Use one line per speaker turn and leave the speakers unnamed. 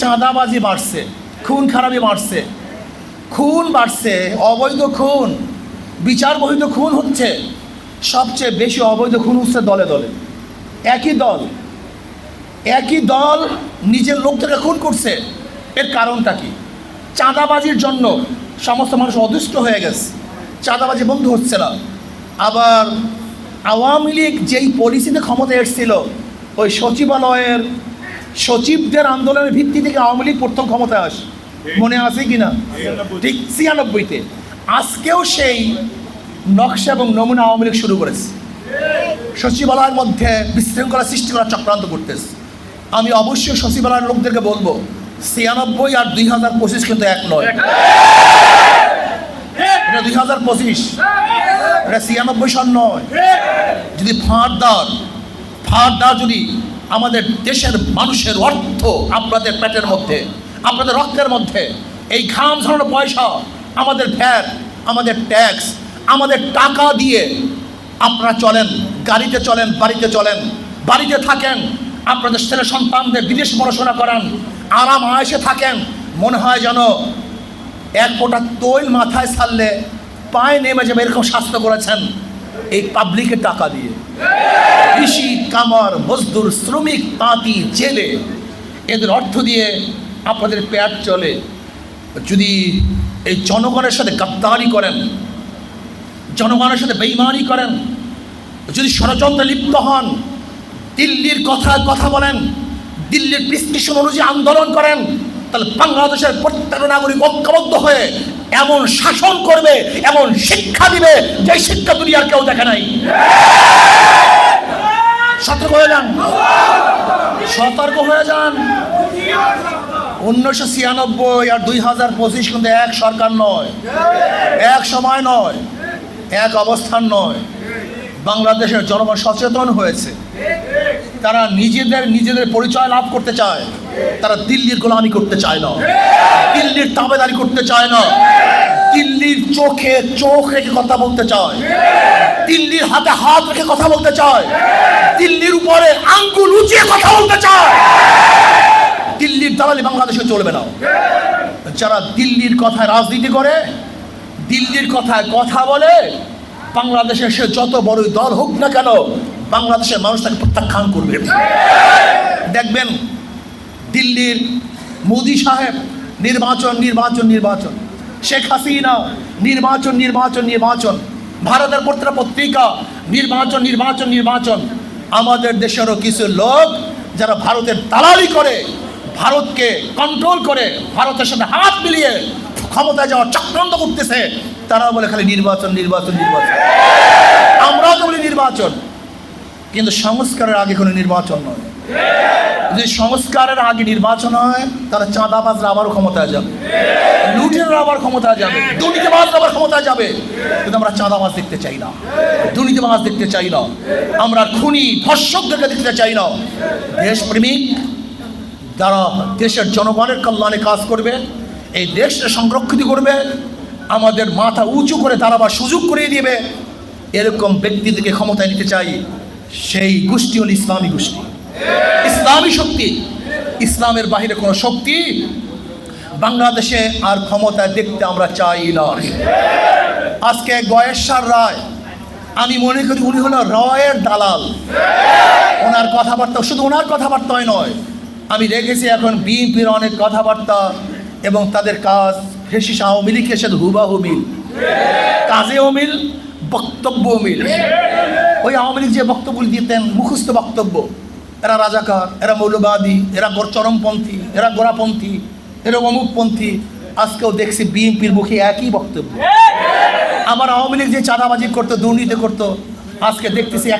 চাঁদাবাজি বাড়ছে, খুন খারাপি বাড়ছে। খুন বাড়ছে, অবৈধ খুন, বিচার বহিত খুন হচ্ছে, সবচেয়ে বেশি অবৈধ খুন হচ্ছে দলে দলে। একই দল একই দল নিজের লোকদেরকে খুন করছে, এর কারণটা কি? চাঁদাবাজির জন্য সমস্ত মানুষ অদুষ্ট হয়ে গেছে, চাঁদাবাজি বন্ধ হচ্ছে না। আবার আওয়ামী লীগ যেই পলিসিতে ক্ষমতা এসেছিল, ওই সচিবালয়ের সচিবদের আন্দোলনের ভিত্তি থেকে আওয়ামী লীগ প্রথম ক্ষমতায় আসে মনে আছে কি না ঠিক ছিয়ানব্বইতে। আজকেও সেই নকশা এবং নমুনা আওয়ামী লীগ শুরু করেছে। সচিবালয়ের মধ্যে বিশৃঙ্খলা সৃষ্টি করার চক্রান্ত করতেছে। আমি অবশ্যই সচিবালয়ের লোকদেরকে বলব ছিয়ানব্বই আর দুই হাজার পঁচিশ কিন্তু এক নয়। এটা দুই হাজার পঁচিশ। এটা ছিয়ানব্বই সন নয়। যদি ফাঁড়দার দাঁড় যদি আমাদের দেশের মানুষের অর্থ আপনাদের পেটের মধ্যে, আপনাদের রক্তের মধ্যে। এই ঘাম ঝরানো পয়সা, আমাদের ভ্যাট আমাদের ট্যাক্স, আমাদের টাকা দিয়ে আপনারা চলেন, গাড়িতে চলেন, বাড়িতে চলেন, বাড়িতে থাকেন, আপনাদের ছেলে সন্তানদের বিদেশ পড়াশোনা করান, আরাম আয়েসে থাকেন, মনে হয় যেন এক ফোঁটা তৈল মাথায় ছাড়লে পায়ে নেমে যাবে, এরকম স্বাস্থ্য করেছেন এই পাবলিকের টাকা দিয়ে। কৃষি, কামার, মজদুর, শ্রমিক, তাঁতি, জেলে। এদের অর্থ দিয়ে আপনাদের পেট চলে। যদি এই জনগণের সাথে গাদ্দারি করেন, জনগণের সাথে বেইমানি করেন, যদি ষড়যন্ত্রে লিপ্ত হন, দিল্লির কথা কথা বলেন, দিল্লির প্রেসক্রিপশন অনুযায়ী আন্দোলন করেন, তাহলে বাংলাদেশের প্রত্যেক নাগরিক ঐক্যবদ্ধ হয়ে এমন শাসন করবে, এমন শিক্ষা দিবে যে শিক্ষা দুনিয়ার কেউ দেখে নাই। সতর্ক হয়ে যান। সতর্ক হয়ে যান। উনিশশো ছিয়ানব্বই আর দুই হাজার পঁচিশ কিন্তু এক সরকার নয়। এক সময় নয়, এক অবস্থান নয়। বাংলাদেশের জনগণ সচেতন হয়েছে। তারা নিজেদের নিজেদের পরিচয় লাভ করতে চায়। তারা দিল্লির গোলামি করতে চায় না। দিল্লির তাবেদারি করতে চায় না। দিল্লির চোখে, চোখ রেখে কথা বলতে চায়। দিল্লির হাতে হাত রেখে কথা বলতে চায়। দিল্লির উপরে আঙ্গুল উঁচিয়ে কথা বলতে চায়। দিল্লির দালালি বাংলাদেশে চলবে না। যারা দিল্লির কথায় রাজনীতি করে, দিল্লির কথায় কথা বলে, বাংলাদেশে সে যত বড়ই দল হোক না কেন, বাংলাদেশের মানুষ তাকে প্রত্যাখ্যান করবে। দেখবেন দিল্লির মোদি সাহেব নির্বাচন নির্বাচন নির্বাচন। শেখ হাসিনা, নির্বাচন নির্বাচন নির্বাচন। ভারতের প্রত্যেকটা পত্রিকা, নির্বাচন নির্বাচন নির্বাচন। আমাদের দেশেরও কিছু লোক যারা ভারতের দালালি করে, ভারতকে কন্ট্রোল করে, ভারতের সাথে হাত মিলিয়ে ক্ষমতায় যাওয়ার চক্রান্ত করতেছে, তারা বলে খালি নির্বাচন নির্বাচন নির্বাচন। আমরাও তো বলি নির্বাচন। কিন্তু সংস্কারের আগে কোনো নির্বাচন নয়। যদি সংস্কারের আগে নির্বাচন হয়, তাহলে চাঁদাবাজরা আবারও ক্ষমতায় যাবে। লুটেরা আবার ক্ষমতায় যাবে। দুর্নীতিবাজরা আবার ক্ষমতায় যাবে। কিন্তু আমরা চাঁদাবাজ দেখতে চাই না। দুর্নীতিবাজ দেখতে চাই না। আমরা খুনি, ধর্ষকদেরকে দেখতে চাই না। দেশপ্রেমিক যারা দেশের জনগণের কল্যাণে কাজ করবে, এই দেশকে সংরক্ষিত করবে, আমাদের মাথা উঁচু করে দাঁড়াবার সুযোগ করে দিবে, এরকম ব্যক্তিদেরকে ক্ষমতায় নিতে চাই সেই গোষ্ঠী হল ইসলামী গোষ্ঠী। ইসলামী শক্তি। ইসলামের বাহিরে কোনো শক্তি বাংলাদেশে আর ক্ষমতায় দেখতে আমরা চাই না। আজকে গয়েশ্বর রায়, আমি মনে করি উনি হলো রয়ের দালাল। ওনার কথাবার্তা শুধু ওনার কথাবার্তাই নয়, আমি দেখেছি এখন বিএনপির অনেক কথাবার্তা এবং তাদের কাজ ফেসিস আওয়ামী লীগের সাথে হুবাহু মিল। কাজেও মিল বক্তব্য মিল। ওই আওয়ামী লীগ যে বক্তব্য দিতেন, মুখস্থ বক্তব্য এরা রাজাকার, এরা মৌলবাদী, এরা চরমপন্থী এরা গোড়াপন্থী, এরা অমুকপন্থী। আজকেও দেখছি বিএনপির মুখে একই বক্তব্য। আবার আওয়ামী লীগ যে চাঁদাবাজি করতো, দুর্নীতি করতো, আজকে দেখতেছি এক